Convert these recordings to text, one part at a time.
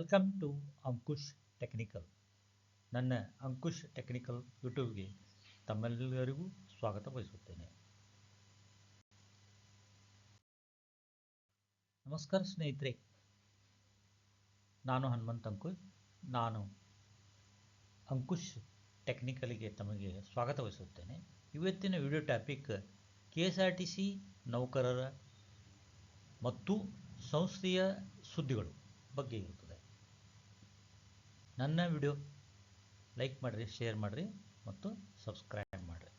Welcome to Ankush technical ನನ್ನ ಅಂಕುಶ್ technical ಯೂಟ್ಯೂಬ್ಗೆ ತಮ್ಮೆಲ್ಲರಿಗೂ ಸ್ವಾಗತ ಬಯಸುತ್ತೇನೆ. ನಮಸ್ಕಾರ ಸ್ನೇಹಿತರೆ. ನಾನು ಹನುಮಂತ್ ಅಂಕುಶ್. ನಾನು ಅಂಕುಶ್ ಟೆಕ್ನಿಕಲ್ಗೆ ತಮಗೆ ಸ್ವಾಗತ ಬಯಸುತ್ತೇನೆ. ಇವತ್ತಿನ video topic K S R T C ನೌಕರರ ಮತ್ತು ಸಂಸ್ಥೆಯ ಸುದ್ದಿಗಳು ಬಗ್ಗೆ ಇರುತ್ತದೆ ನನ್ನ ವಿಡಿಯೋ ಲೈಕ್ ಮಾಡಿರಿ, ಶೇರ್ ಮಾಡಿರಿ ಮತ್ತು ಸಬ್ಸ್ಕ್ರೈಬ್ ಮಾಡಿರಿ.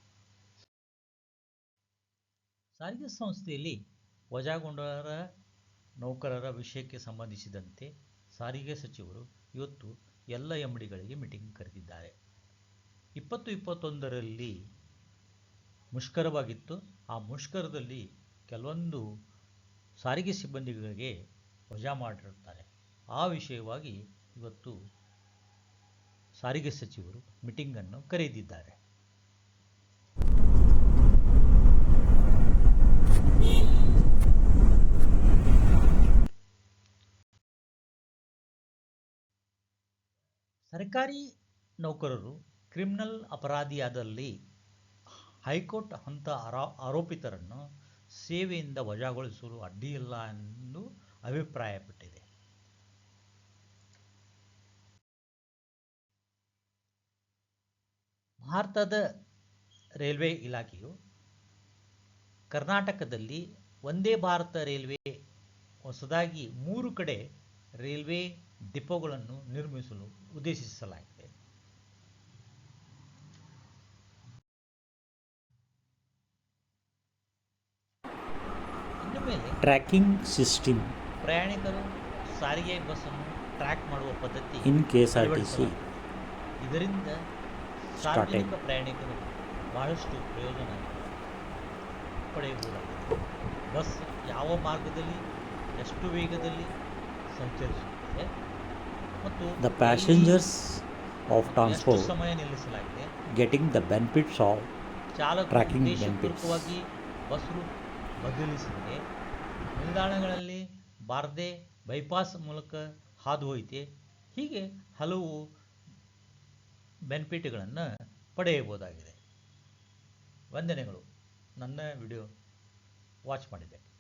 ಸಾರಿಗೆ ಸಂಸ್ಥೆಯಲ್ಲಿ ವಜಾಗೊಂಡರ ನೌಕರರ ವಿಷಯಕ್ಕೆ ಸಂಬಂಧಿಸಿದಂತೆ ಸಾರಿಗೆ ಸಚಿವರು ಇವತ್ತು ಎಲ್ಲ ಎಂ ಡಿಗಳಿಗೆ ಮೀಟಿಂಗ್ ಕರೆದಿದ್ದಾರೆ. ಇಪ್ಪತ್ತು ಇಪ್ಪತ್ತೊಂದರಲ್ಲಿ ಮುಷ್ಕರವಾಗಿತ್ತು. ಆ ಮುಷ್ಕರದಲ್ಲಿ ಕೆಲವೊಂದು ಸಾರಿಗೆ ಸಿಬ್ಬಂದಿಗಳಿಗೆ ವಜಾ ಮಾಡಿರುತ್ತಾರೆ. ಆ ವಿಷಯವಾಗಿ ಇವತ್ತು ಸಾರಿಗೆ ಸಚಿವರು ಮೀಟಿಂಗನ್ನು ಕರೆದಿದ್ದಾರೆ. ಸರ್ಕಾರಿ ನೌಕರರು ಕ್ರಿಮಿನಲ್ ಅಪರಾಧಿಯಾದಲ್ಲಿ ಹೈಕೋರ್ಟ್ ಹಂತ ಆರೋ, ಆರೋಪಿತರನ್ನು ಸೇವೆಯಿಂದ ವಜಾಗೊಳಿಸಲು ಅಡ್ಡಿಯಿಲ್ಲ ಎಂದು ಅಭಿಪ್ರಾಯಪಟ್ಟಿದೆ. ಭಾರತದ ರೈಲ್ವೆ ಇಲಾಖೆಯು ಕರ್ನಾಟಕದಲ್ಲಿ ಒಂದೇ ಭಾರತ ರೈಲ್ವೆ ಹೊಸದಾಗಿ ಮೂರು ಕಡೆ ರೈಲ್ವೆ ಡಿಪೋಗಳನ್ನು ನಿರ್ಮಿಸಲು ಉದ್ದೇಶಿಸಲಾಗಿದೆ. Tracking system. ಪ್ರಯಾಣಿಕರು ಸಾರಿಗೆ ಬಸ್ಸನ್ನು ಟ್ರ್ಯಾಕ್ ಮಾಡುವ ಪದ್ಧತಿ in K S R T C. ಇದರಿಂದ ಸಾರ್ವಜನಿಕ ಪ್ರಯಾಣಿಕರು ಬಹಳಷ್ಟು ಪ್ರಯೋಜನ ಪಡೆಯಬಹುದಾಗಿದೆ ಬಸ್ ಯಾವ ಮಾರ್ಗದಲ್ಲಿ ಎಷ್ಟು ವೇಗದಲ್ಲಿ ಸಂಚರಿಸುತ್ತದೆ ಮತ್ತು ದ ಪ್ಯಾಸೆಂಜರ್ಸ್ ಆಫ್ ಎಷ್ಟು ಟ್ರಾನ್ಸ್ಪೋರ್ಟ್ ಸಮಯ ನಿಲ್ಲಿಸಲಾಗಿದೆ ಗೆಟಿಂಗ್ ದ ಬೆನಿಫಿಟ್ಸ್ ಆಫ್ ಚಾಲಕ Tracking ಉದ್ದೇಶಪೂರ್ವಕವಾಗಿ ಬಸ್ ರೂಟ್ ಬದಲಿಸಿದೆ ನಿಲ್ದಾಣಗಳಲ್ಲಿ ಬಾರದೆ ಬೈಪಾಸ್ ಮೂಲಕ ಹಾದು ಹೋಯ್ತೆ ಹೀಗೆ ಹಲವು ಬೆನಿಫಿಟ್ಗಳನ್ನು ಪಡೆಯಬಹುದಾಗಿದೆ. ವಂದನೆಗಳು. ನನ್ನ ವಿಡಿಯೋ ವಾಚ್ ಮಾಡಿದೆ